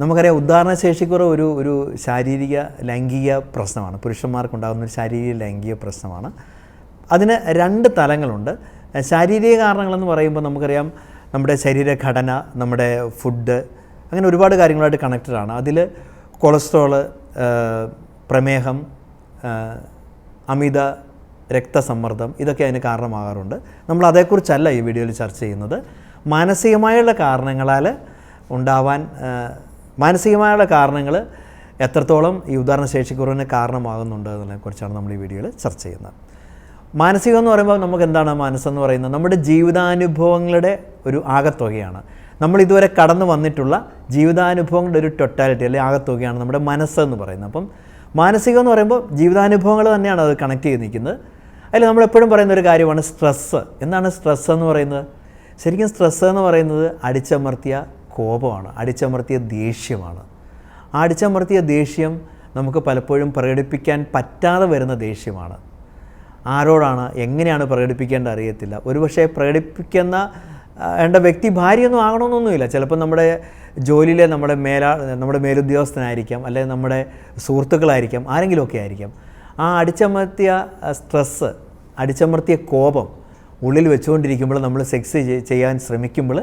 നമുക്കറിയാം ഉദാഹരണശേഷിക്കുറവ് ഒരു ഒരു ശാരീരിക ലൈംഗിക പ്രശ്നമാണ്. പുരുഷന്മാർക്കുണ്ടാകുന്ന ഒരു ശാരീരിക ലൈംഗിക പ്രശ്നമാണ്. അതിന് രണ്ട് തലങ്ങളുണ്ട്. ശാരീരിക കാരണങ്ങളെന്ന് പറയുമ്പോൾ നമുക്കറിയാം നമ്മുടെ ശരീരഘടന നമ്മുടെ ഫുഡ് അങ്ങനെ ഒരുപാട് കാര്യങ്ങളായിട്ട് കണക്റ്റഡാണ് അതിൽ കൊളസ്ട്രോൾ പ്രമേഹം അമിത രക്തസമ്മർദ്ദം ഇതൊക്കെ അതിന് കാരണമാകാറുണ്ട്. നമ്മൾ അതേക്കുറിച്ചല്ല ഈ വീഡിയോയിൽ ചർച്ച ചെയ്യുന്നത്. മാനസികമായുള്ള കാരണങ്ങളാൽ ഉണ്ടാവാൻ മാനസികമായുള്ള കാരണങ്ങൾ എത്രത്തോളം ഈ ഉദാഹരണശേഷിക്കുറവിന് കാരണമാകുന്നുണ്ട് എന്നതിനെക്കുറിച്ചാണ് നമ്മൾ ഈ വീഡിയോയിൽ ചർച്ച ചെയ്യുന്നത്. മാനസികം എന്ന് പറയുമ്പോൾ നമുക്ക് എന്താണ് മനസ്സെന്ന് പറയുന്നത്? നമ്മുടെ ജീവിതാനുഭവങ്ങളുടെ ഒരു ആകത്തുകയാണ്. നമ്മൾ ഇതുവരെ കടന്നു വന്നിട്ടുള്ള ജീവിതാനുഭവങ്ങളുടെ ഒരു ടൊട്ടാലിറ്റി അല്ലെങ്കിൽ ആകത്തുകയാണ് നമ്മുടെ മനസ്സെന്ന് പറയുന്നത്. അപ്പം മാനസികം എന്ന് പറയുമ്പോൾ ജീവിതാനുഭവങ്ങൾ തന്നെയാണ് അത് കണക്ട് ചെയ്ത് നിൽക്കുന്നത്. അതിൽ നമ്മൾ എപ്പോഴും പറയുന്ന ഒരു കാര്യമാണ് സ്ട്രെസ്സ് എന്താണ് സ്ട്രെസ്സ് എന്ന് പറയുന്നത്? ശരിക്കും സ്ട്രെസ്സ് എന്ന് പറയുന്നത് അടിച്ചമർത്തിയ കോപമാണ് അടിച്ചമർത്തിയ ദേഷ്യമാണ്. ആ അടിച്ചമർത്തിയ ദേഷ്യം നമുക്ക് പലപ്പോഴും പ്രകടിപ്പിക്കാൻ പറ്റാതെ വരുന്ന ദേഷ്യമാണ്. ആരോടാണ് എങ്ങനെയാണ് പ്രകടിപ്പിക്കേണ്ടത് അറിയത്തില്ല. ഒരുപക്ഷെ പ്രകടിപ്പിക്കുന്ന എന്റെ വ്യക്തി ഭാര്യയൊന്നും ആകണമെന്നൊന്നുമില്ല. ചിലപ്പോൾ നമ്മുടെ ജോലിയിലെ നമ്മുടെ മേലാ നമ്മുടെ മേലുദ്യോഗസ്ഥനായിരിക്കാം അല്ലെങ്കിൽ നമ്മുടെ സുഹൃത്തുക്കളായിരിക്കാം ആരെങ്കിലുമൊക്കെ ആയിരിക്കാം. ആ അടിച്ചമർത്തിയ സ്ട്രെസ്സ് അടിച്ചമർത്തിയ കോപം ഉള്ളിൽ വെച്ചുകൊണ്ടിരിക്കുമ്പോൾ നമ്മൾ സെക്സ് ചെയ്യാൻ ശ്രമിക്കുമ്പോൾ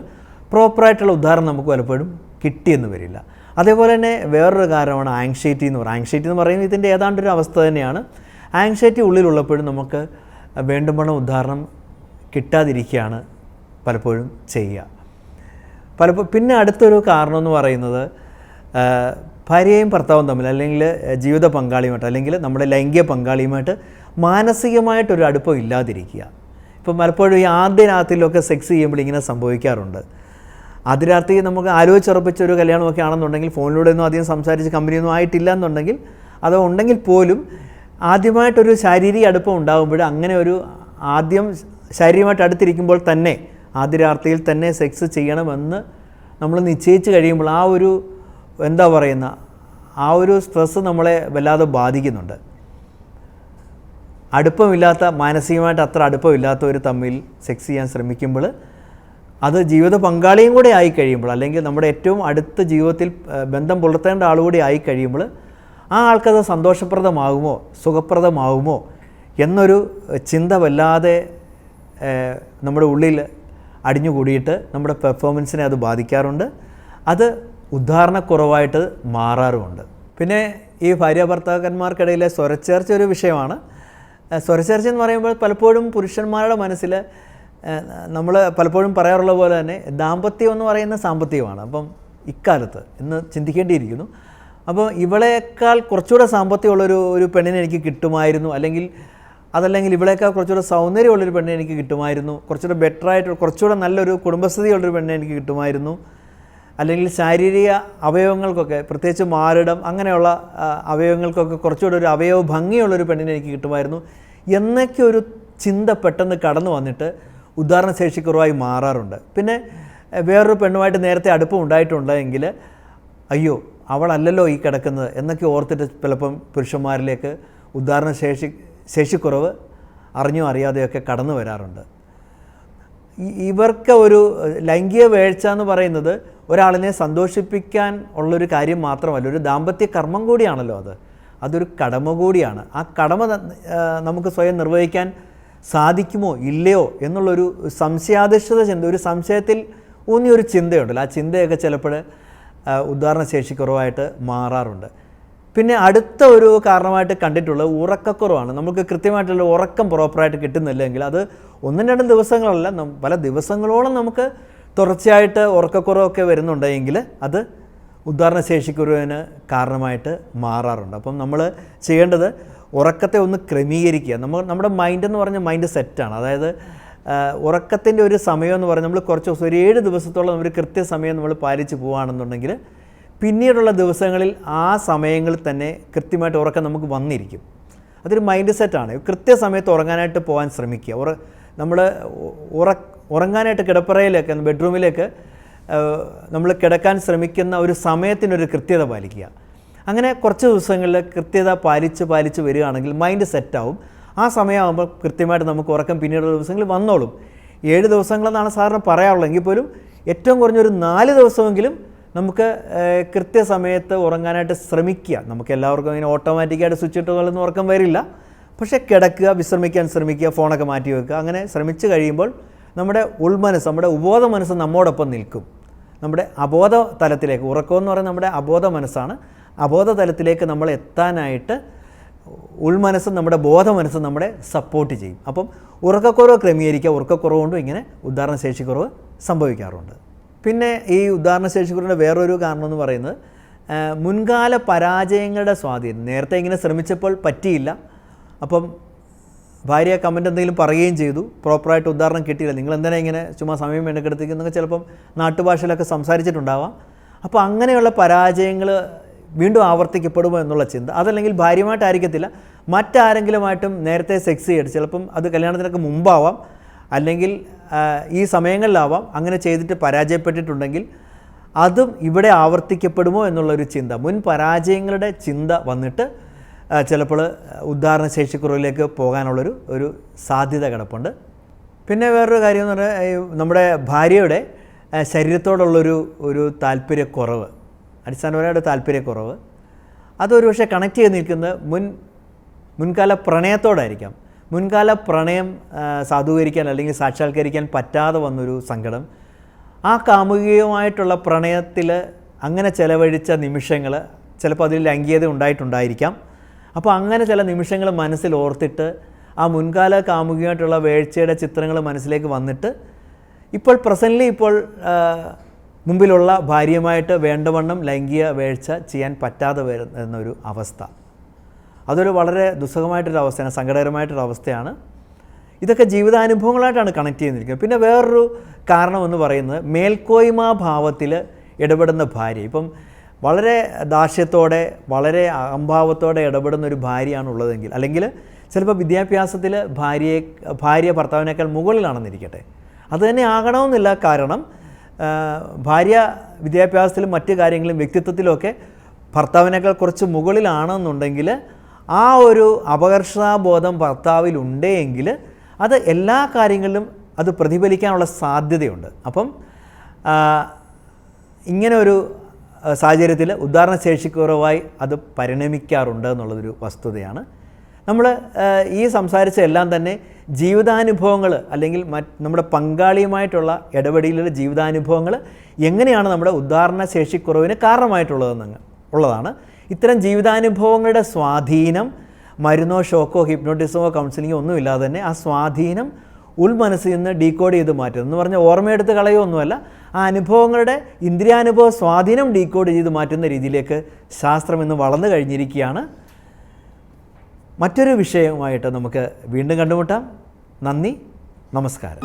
പ്രോപ്പറായിട്ടുള്ള ഉദാഹരണം നമുക്ക് പലപ്പോഴും കിട്ടിയെന്ന് വരില്ല. അതേപോലെ തന്നെ വേറൊരു കാരണമാണ് ആങ്ഷൈറ്റി എന്ന് പറയുന്നത്. ആങ്ഷൈറ്റി എന്ന് പറയുന്നത് ഇതിന്റെ ഏതാണ്ട് ഒരു അവസ്ഥ തന്നെയാണ്. ആങ്ഷൈറ്റി ഉള്ളിലുള്ളപ്പോഴും നമുക്ക് വേണ്ടുമ്പോണം ഉദാഹരണം കിട്ടാതിരിക്കുകയാണ് പലപ്പോഴും ചെയ്യുക. പലപ്പോഴും പിന്നെ അടുത്തൊരു കാരണം എന്ന് പറയുന്നത് ഭാര്യയും ഭർത്താവും തമ്മിൽ അല്ലെങ്കിൽ ജീവിത പങ്കാളിയുമായിട്ട് അല്ലെങ്കിൽ നമ്മുടെ ലൈംഗിക പങ്കാളിയുമായിട്ട് മാനസികമായിട്ടൊരു അടുപ്പം ഇല്ലാതിരിക്കുക. ഇപ്പം പലപ്പോഴും ഈ ആദ്യ രാത്രിയിലൊക്കെ സെക്സ് ചെയ്യുമ്പോൾ ഇങ്ങനെ സംഭവിക്കാറുണ്ട്. ആദ്യ രാത്രി നമുക്ക് ആലോചിച്ചുറപ്പിച്ച ഒരു കല്യാണമൊക്കെ ആണെന്നുണ്ടെങ്കിൽ ഫോണിലൂടെ ഒന്നും അധികം സംസാരിച്ച് കമ്പനിയൊന്നും ആയിട്ടില്ല എന്നുണ്ടെങ്കിൽ അതോ ഉണ്ടെങ്കിൽ പോലും ആദ്യമായിട്ടൊരു ശാരീരിക അടുപ്പം ഉണ്ടാകുമ്പോൾ അങ്ങനെ ഒരു ആദ്യം ശാരീരികമായിട്ട് അടുത്തിരിക്കുമ്പോൾ തന്നെ ആദ്യരാത്രിയിൽ തന്നെ സെക്സ് ചെയ്യണമെന്ന് നമ്മൾ നിശ്ചയിച്ച് കഴിയുമ്പോൾ ആ ഒരു എന്താ പറയുന്ന ആ ഒരു സ്ട്രെസ്സ് നമ്മളെ വല്ലാതെ ബാധിക്കുന്നുണ്ട്. അടുപ്പമില്ലാത്ത മാനസികമായിട്ട് അത്ര അടുപ്പമില്ലാത്തവർ തമ്മിൽ സെക്സ് ചെയ്യാൻ ശ്രമിക്കുമ്പോൾ അത് ജീവിത പങ്കാളിയും കൂടെ ആയി കഴിയുമ്പോൾ അല്ലെങ്കിൽ നമ്മുടെ ഏറ്റവും അടുത്ത ജീവിതത്തിൽ ബന്ധം പുലർത്തേണ്ട ആളുകൂടി ആയി കഴിയുമ്പോൾ ആ ആൾക്കത് സന്തോഷപ്രദമാകുമോ സുഖപ്രദമാകുമോ എന്നൊരു ചിന്ത വല്ലാതെ നമ്മുടെ ഉള്ളിൽ അടിഞ്ഞുകൂടിയിട്ട് നമ്മുടെ പെർഫോമൻസിനെ അത് ബാധിക്കാറുണ്ട്. അത് ഉദ്ധാരണക്കുറവായിട്ട് മാറാറുമുണ്ട്. പിന്നെ ഈ ഭാര്യ ഭർത്താക്കന്മാർക്കിടയിലെ സ്വരച്ചേർച്ച ഒരു വിഷയമാണ്. സ്വരച്ചേർച്ച എന്ന് പറയുമ്പോൾ പലപ്പോഴും പുരുഷന്മാരുടെ മനസ്സിൽ നമ്മൾ പലപ്പോഴും പറയാറുള്ള പോലെ തന്നെ ദാമ്പത്യം എന്ന് പറയുന്ന സാമ്പത്തികമാണ്. അപ്പം ഇക്കാലത്ത് എന്ന് ചിന്തിക്കേണ്ടിയിരിക്കുന്നു. അപ്പോൾ ഇവളേക്കാൾ കുറച്ചുകൂടെ സാമ്പത്തികമുള്ളൊരു ഒരു പെണ്ണിനെ എനിക്ക് കിട്ടുമായിരുന്നു. അല്ലെങ്കിൽ അതല്ലെങ്കിൽ ഇവളേക്കാൾ കുറച്ചുകൂടെ സൗന്ദര്യമുള്ളൊരു പെണ്ണിനെ എനിക്ക് കിട്ടുമായിരുന്നു. കുറച്ചുകൂടെ ബെറ്റർ ആയിട്ട് കുറച്ചുകൂടെ നല്ലൊരു കുടുംബസ്ഥിതിയുള്ളൊരു പെണ്ണിനെ എനിക്ക് കിട്ടുമായിരുന്നു. അല്ലെങ്കിൽ ശാരീരിക അവയവങ്ങൾക്കൊക്കെ പ്രത്യേകിച്ച് മാറിടം അങ്ങനെയുള്ള അവയവങ്ങൾക്കൊക്കെ കുറച്ചുകൂടെ ഒരു അവയവ ഭംഗിയുള്ളൊരു പെണ്ണിനെ എനിക്ക് കിട്ടുമായിരുന്നു. എന്നൊക്കെ ഒരു ചിന്ത പെട്ടെന്ന് കടന്നു വന്നിട്ട് ഉദാഹരണശേഷിക്കുറവായി മാറാറുണ്ട്. പിന്നെ വേറൊരു പെണ്ണുമായിട്ട് നേരത്തെ അടുപ്പം ഉണ്ടായിട്ടുണ്ടെങ്കിൽ അയ്യോ അവളല്ലല്ലോ ഈ കിടക്കുന്നത് എന്നൊക്കെ ഓർത്തിട്ട് ചിലപ്പം പുരുഷന്മാരിലേക്ക് ഉദാഹരണശേഷി ശേഷിക്കുറവ് അറിഞ്ഞോ അറിയാതെയൊക്കെ കടന്നു വരാറുണ്ട്. ഇവർക്ക് ഒരു ലൈംഗിക വേഴ്ച എന്ന് പറയുന്നത് ഒരാളിനെ സന്തോഷിപ്പിക്കാൻ ഉള്ളൊരു കാര്യം മാത്രമല്ല ഒരു ദാമ്പത്യ കർമ്മം കൂടിയാണല്ലോ അത്. അതൊരു കടമ കൂടിയാണ്. ആ കടമ നമുക്ക് സ്വയം നിർവഹിക്കാൻ സാധിക്കുമോ ഇല്ലയോ എന്നുള്ളൊരു സംശയാധിഷ്ഠിത ചിന്ത ഒരു സംശയത്തിൽ ഊന്നിയൊരു ചിന്തയുണ്ടല്ലോ. ആ ചിന്തയൊക്കെ ചിലപ്പോൾ ഉദാഹരണശേഷിക്കുറവായിട്ട് മാറാറുണ്ട്. പിന്നെ അടുത്ത ഒരു കാരണമായിട്ട് കണ്ടിട്ടുള്ളത് ഉറക്കക്കുറവാണ്. നമുക്ക് കൃത്യമായിട്ടുള്ള ഉറക്കം പ്രോപ്പറായിട്ട് കിട്ടുന്നില്ലെങ്കിൽ അത് ഒന്നും രണ്ടും ദിവസങ്ങളല്ല. പല ദിവസങ്ങളോളം നമുക്ക് തുടർച്ചയായിട്ട് ഉറക്കക്കുറവൊക്കെ വരുന്നുണ്ടെങ്കിൽ അത് ഉദാഹരണശേഷിക്കുറവിന് കാരണമായിട്ട് മാറാറുണ്ട്. അപ്പം നമ്മൾ ചെയ്യേണ്ടത് ഉറക്കത്തെ ഒന്ന് ക്രമീകരിക്കുക. നമ്മൾ നമ്മുടെ മൈൻഡ് എന്ന് പറഞ്ഞ മൈൻഡ് സെറ്റാണ് അതായത് ഉറക്കത്തിന്റെ ഒരു സമയം എന്ന് പറഞ്ഞാൽ നമ്മൾ കുറച്ച് ദിവസം ഒരു ഏഴ് ദിവസത്തോളം നമ്മൾ കൃത്യസമയം നമ്മൾ പാലിച്ച് പോവുകയാണെന്നുണ്ടെങ്കിൽ പിന്നീടുള്ള ദിവസങ്ങളിൽ ആ സമയങ്ങളിൽ തന്നെ കൃത്യമായിട്ട് ഉറക്കം നമുക്ക് വന്നിരിക്കും. അതൊരു മൈൻഡ് സെറ്റാണ് കൃത്യസമയത്ത് ഉറങ്ങാനായിട്ട് പോകാൻ ശ്രമിക്കുക. ഉറ നമ്മൾ ഉറ ഉറങ്ങാനായിട്ട് കിടപ്പറയിലേക്ക് ബെഡ്റൂമിലേക്ക് നമ്മൾ കിടക്കാൻ ശ്രമിക്കുന്ന ഒരു സമയത്തിനൊരു കൃത്യത പാലിക്കുക. അങ്ങനെ കുറച്ച് ദിവസങ്ങളിൽ കൃത്യത പാലിച്ച് പാലിച്ച് വരികയാണെങ്കിൽ മൈൻഡ് സെറ്റാവും ആ സമയമാകുമ്പോൾ കൃത്യമായിട്ട് നമുക്ക് ഉറക്കം പിന്നീടുള്ള ദിവസങ്ങളിൽ വന്നോളും. ഏഴ് ദിവസങ്ങളെന്നാണ് സാറിന് പറയാറുള്ളത് എങ്കിൽ പോലും ഏറ്റവും കുറഞ്ഞൊരു നാല് ദിവസമെങ്കിലും നമുക്ക് കൃത്യസമയത്ത് ഉറങ്ങാനായിട്ട് ശ്രമിക്കുക. നമുക്ക് എല്ലാവർക്കും ഇങ്ങനെ ഓട്ടോമാറ്റിക്കായിട്ട് സ്വിച്ച് ഇട്ട് കളൊന്നും ഉറക്കം വരില്ല. പക്ഷേ കിടക്കുക വിശ്രമിക്കാൻ ശ്രമിക്കുക ഫോണൊക്കെ മാറ്റി വെക്കുക അങ്ങനെ ശ്രമിച്ചു കഴിയുമ്പോൾ നമ്മുടെ ഉൾമനസ് നമ്മുടെ ഉബോധ മനസ്സ് നമ്മോടൊപ്പം നിൽക്കും. നമ്മുടെ അബോധ തലത്തിലേക്ക് ഉറക്കമെന്ന് പറയുന്നത് നമ്മുടെ അബോധ മനസ്സാണ്. അബോധ തലത്തിലേക്ക് നമ്മൾ എത്താനായിട്ട് ഉൾമനസ്സും നമ്മുടെ ബോധ മനസ്സും നമ്മളെ സപ്പോർട്ട് ചെയ്യും. അപ്പം ഉറക്കക്കുറവ് ക്രമീകരിക്കുക ഉറക്കക്കുറവ് കൊണ്ടും ഇങ്ങനെ ഉദാഹരണശേഷിക്കുറവ് സംഭവിക്കാറുണ്ട്. പിന്നെ ഈ ഉദാഹരണശേഷിക്കുറവിന്റെ വേറൊരു കാരണം എന്ന് പറയുന്നത് മുൻകാല പരാജയങ്ങളുടെ സ്വാധീനം. നേരത്തെ ഇങ്ങനെ ശ്രമിച്ചപ്പോൾ പറ്റിയില്ല. അപ്പം ഭാര്യ കമന്റ് എന്തെങ്കിലും പറയുകയും ചെയ്തു. പ്രോപ്പറായിട്ട് ഉദാഹരണം കിട്ടിയില്ല. നിങ്ങൾ എന്തിനാ ഇങ്ങനെ ചുമ്മാ സമയം വേണ്ടെടുത്തേക്കുന്നൊക്കെ ചിലപ്പം നാട്ടുഭാഷയിലൊക്കെ സംസാരിച്ചിട്ടുണ്ടാവാം. അപ്പോൾ അങ്ങനെയുള്ള പരാജയങ്ങൾ വീണ്ടും ആവർത്തിക്കപ്പെടുമോ എന്നുള്ള ചിന്ത. അതല്ലെങ്കിൽ ഭാര്യമായിട്ടായിരിക്കത്തില്ല മറ്റാരെങ്കിലുമായിട്ടും നേരത്തെ സെക്സ് ചെയ്തിട്ട് ചിലപ്പം അത് കല്യാണത്തിനൊക്കെ മുമ്പാവാം. അല്ലെങ്കിൽ ഈ സമയങ്ങളിലാവാം. അങ്ങനെ ചെയ്തിട്ട് പരാജയപ്പെട്ടിട്ടുണ്ടെങ്കിൽ അതും ഇവിടെ ആവർത്തിക്കപ്പെടുമോ എന്നുള്ളൊരു ചിന്ത. മുൻ പരാജയങ്ങളുടെ ചിന്ത വന്നിട്ട് ചിലപ്പോൾ ചിലപ്പോൾ ഉദാഹരണശേഷിക്കുറവിലേക്ക് പോകാനുള്ളൊരു ഒരു സാധ്യത കിടപ്പുണ്ട്. പിന്നെ വേറൊരു കാര്യം എന്ന് പറഞ്ഞാൽ നമ്മുടെ ഭാര്യയുടെ ശരീരത്തോടുള്ളൊരു ഒരു താല്പര്യക്കുറവ്. അടിസ്ഥാനപരമായിട്ട് താല്പര്യക്കുറവ്. അതൊരു പക്ഷേ കണക്ട് ചെയ്ത് നിൽക്കുന്നത് മുൻ മുൻകാല പ്രണയത്തോടായിരിക്കാം. മുൻകാല പ്രണയം സാധൂകരിക്കാൻ അല്ലെങ്കിൽ സാക്ഷാത്കരിക്കാൻ പറ്റാതെ വന്നൊരു സങ്കടം. ആ കാമുകീയമായിട്ടുള്ള പ്രണയത്തിൽ അങ്ങനെ ചിലവഴിച്ച നിമിഷങ്ങൾ ചിലപ്പോൾ അതിൽ ലൈംഗികത ഉണ്ടായിട്ടുണ്ടായിരിക്കാം. അപ്പോൾ അങ്ങനെ ചില നിമിഷങ്ങൾ മനസ്സിൽ ഓർത്തിട്ട് ആ മുൻകാല കാമുകിയായിട്ടുള്ള വേഴ്ചയുടെ ചിത്രങ്ങൾ മനസ്സിലേക്ക് വന്നിട്ട് ഇപ്പോൾ പ്രസന്റ്ലി ഇപ്പോൾ മുമ്പിലുള്ള ഭാര്യയുമായിട്ട് വേണ്ടവണ്ണം ലൈംഗിക വേഴ്ച ചെയ്യാൻ പറ്റാതെ വരുന്നൊരു അവസ്ഥ. അതൊരു വളരെ ദുസ്സഹമായിട്ടൊരു അവസ്ഥയാണ് സങ്കടകരമായിട്ടൊരു അവസ്ഥയാണ്. ഇതൊക്കെ ജീവിതാനുഭവങ്ങളായിട്ടാണ് കണക്ട് ചെയ്തിരിക്കുന്നത്. പിന്നെ വേറൊരു കാരണമെന്ന് പറയുന്നത് മേൽക്കോയ്മ ഭാവത്തിൽ ഇടപെടുന്ന ഭാര്യ. ഇപ്പം വളരെ ദാസ്യത്തോടെ വളരെ അഹംഭാവത്തോടെ ഇടപെടുന്ന ഒരു ഭാര്യയാണ് ഉള്ളതെങ്കിൽ അല്ലെങ്കിൽ ചിലപ്പോൾ വിദ്യാഭ്യാസത്തിൽ ഭാര്യയെ ഭാര്യ ഭർത്താവിനേക്കാൾ മുകളിലാണെന്നിരിക്കട്ടെ. അത് തന്നെ ആകണമെന്നില്ല കാരണം ഭാര്യ വിദ്യാഭ്യാസത്തിലും മറ്റു കാര്യങ്ങളിലും വ്യക്തിത്വത്തിലുമൊക്കെ ഭർത്താവിനേക്കാൾ കുറച്ച് മുകളിലാണെന്നുണ്ടെങ്കിൽ ആ ഒരു അപകർഷതാബോധം ഭർത്താവിലുണ്ടെങ്കിൽ അത് എല്ലാ കാര്യങ്ങളിലും അത് പ്രതിഫലിക്കാനുള്ള സാധ്യതയുണ്ട്. അപ്പം ഇങ്ങനെ ഒരു സാഹചര്യത്തിൽ ഉദാഹരണശേഷിക്കുറവായി അത് പരിണമിക്കാറുണ്ട് എന്നുള്ളതൊരു വസ്തുതയാണ്. നമ്മൾ ഈ സംസാരിച്ച എല്ലാം തന്നെ ജീവിതാനുഭവങ്ങൾ അല്ലെങ്കിൽ നമ്മുടെ പങ്കാളിയുമായിട്ടുള്ള ഇടപെടലിലെ ജീവിതാനുഭവങ്ങൾ എങ്ങനെയാണ് നമ്മുടെ ഉദാഹരണശേഷിക്കുറവിന് കാരണമായിട്ടുള്ളതെന്ന് ഉള്ളതാണ്. ഇത്തരം ജീവിതാനുഭവങ്ങളുടെ സ്വാധീനം മരുന്നോ ഷോക്കോ ഹിപ്നോട്ടിസമോ കൗൺസിലിങ്ങോ ഒന്നുമില്ലാതെ തന്നെ ആ സ്വാധീനം ഉൾമനസ്സിൽ നിന്ന് ഡീകോഡ് ചെയ്ത് മാറ്റും എന്ന് പറഞ്ഞാൽ ഓർമ്മയെടുത്ത് കളയൊന്നുമല്ല ആ അനുഭവങ്ങളുടെ ഇന്ദ്രിയാനുഭവ സ്വാധീനം ഡീകോഡ് ചെയ്ത് മാറ്റുന്ന രീതിയിലേക്ക് ശാസ്ത്രം ഇന്ന് വളർന്നു കഴിഞ്ഞിരിക്കുകയാണ്. മറ്റൊരു വിഷയവുമായിട്ട് നമുക്ക് വീണ്ടും കണ്ടുമുട്ടാം. നന്ദി നമസ്കാരം.